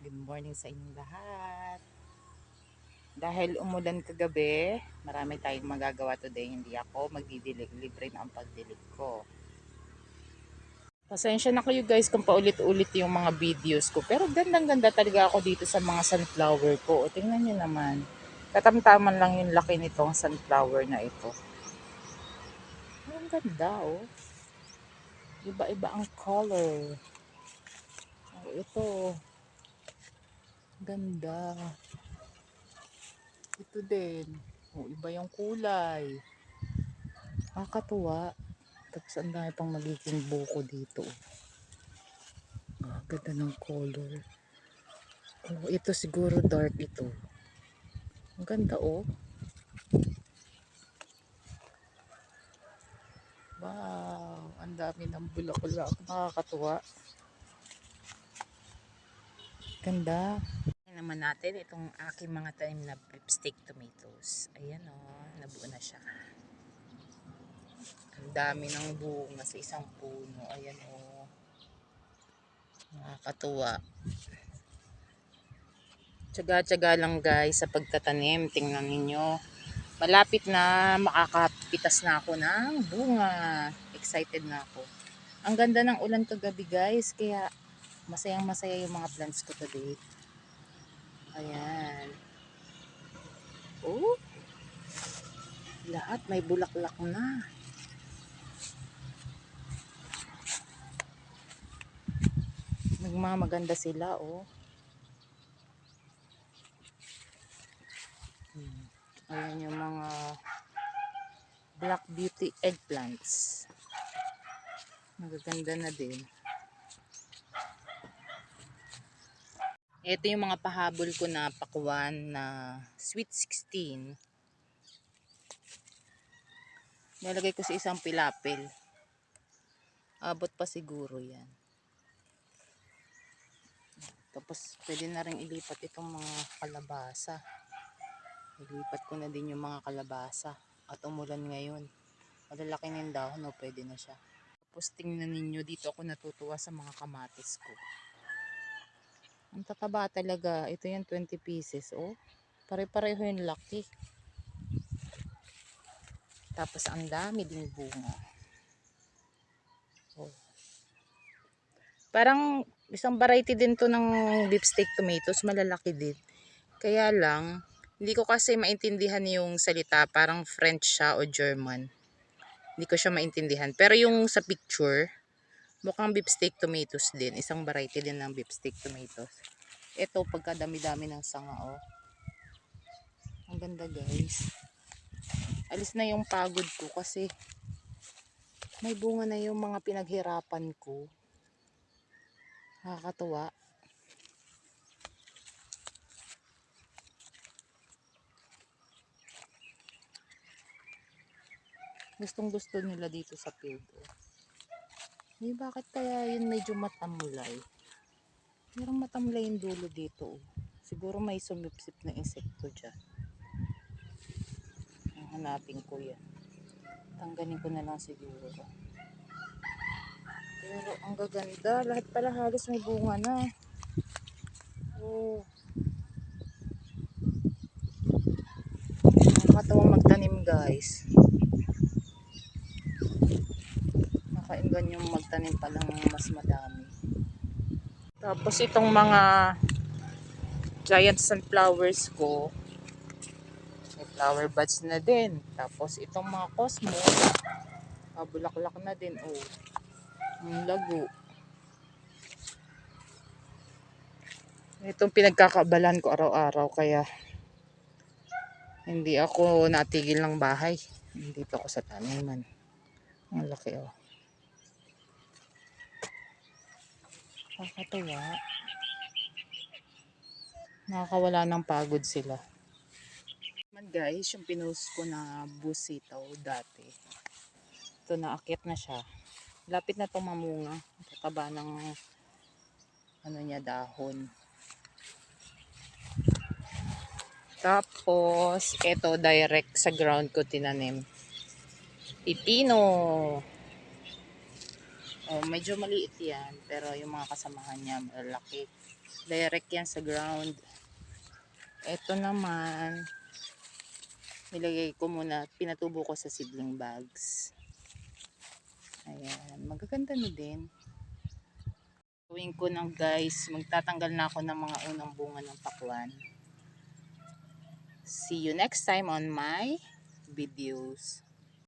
Good morning sa inyong lahat. Dahil umulan kagabi, marami tayong magagawa today. Hindi ako magdidilig. Libre na ang pagdilig ko. Pasensya na kayo guys kung paulit-ulit yung mga videos ko. Pero gandang-ganda talaga ako dito sa mga sunflower ko. O, tingnan nyo naman. Katamtaman lang yung laki nitong sunflower na ito. Ang ganda oh. Iba-iba ang color. Oh, ito. Ganda. Ito din. Oh, iba yung kulay. Nakakatuwa. Tapos ang dami pang magiging buko dito. Oh, ganda ng color. Oh, ito siguro dark ito. Ang ganda oh. Wow, ang dami ng bulaklak. Nakakatuwa. Ganda. Naman natin itong aking mga tanim na steak tomatoes. Ayan o, oh, nabuo na siya. Ang dami ng bunga sa isang puno. Ayan o. Oh. Nakakatuwa. Tsaga-tsaga lang guys sa pagtatanim. Tingnan ninyo. Malapit na makakapitas na ako ng bunga. Excited na ako. Ang ganda ng ulan kagabi guys. Kaya masayang masaya yung mga plants ko today. Ayan. Oh. Lahat may bulaklak na. Nagmamaganda sila, oh. Hmm. Ayan yung mga black beauty eggplants. Magaganda na din. Ito yung mga pahabol ko na pakuan na sweet 16. Nalagay ko sa isang pilapil. Abot pa siguro yan. Tapos pwede na rin ilipat itong mga kalabasa. Ilipat ko na din yung mga kalabasa. At umulan ngayon. Malalaki na yung dahon, no? pwede na siya. Tapos tingnan ninyo, dito ako natutuwa sa mga kamatis ko. Ang tataba talaga. Ito yung 20 pieces. Oh, pare-pareho yung laki. Tapos ang dami ding bunga. Oh. Parang isang variety din to ng beefsteak tomatoes. Malalaki din. Kaya lang, hindi ko kasi maintindihan yung salita. Parang French siya o German. Hindi ko siya maintindihan. Pero yung sa picture, Mukhang beefsteak tomatoes din. Isang variety din ng beefsteak tomatoes. Ito, pagkadami-dami ng sanga, oh. Ang ganda, guys. Alis na yung pagod ko kasi may bunga na yung mga pinaghirapan ko. Nakakatuwa. Gustong gusto nila dito sa field, oh. Eh, bakit kaya yun medyo matamlay? Merong matamlay yung dulo dito. Oh. Siguro may sumipsip na insekto dyan. Hanapin ko yan. Tanggalin ko na lang siguro. Pero ang gaganda. Lahat pala halos may bunga na. Oh. Nakakatawang magtanim guys. Nakaingan yung magtanim palang mas madami. Tapos itong mga giant sunflowers ko, may flower buds na din. Tapos itong mga cosmo, bulaklak na din. Oh, ang lago. Itong pinagkakabalan ko araw-araw kaya hindi ako natigil ng bahay. Dito ako sa taniman. Ang laki oh. Nakakatuwa. Nakakawala ng pagod sila. Man guys, yung pinost ko na busitaw dati. Ito naakit na siya. Lapit na itong mamunga. Tataba ng ano niya dahon. Tapos, ito direct sa ground ko tinanim. Pipino. Oh, medyo maliit yan. Pero yung mga kasamahan niya malalaki. Direct yan sa ground. Ito naman, nilagay ko muna, pinatubo ko sa seedling bags. Ayan, magaganda na din. Gawin ko ng guys, magtatanggal na ako ng mga unang bunga ng pakwan. See you next time on my videos.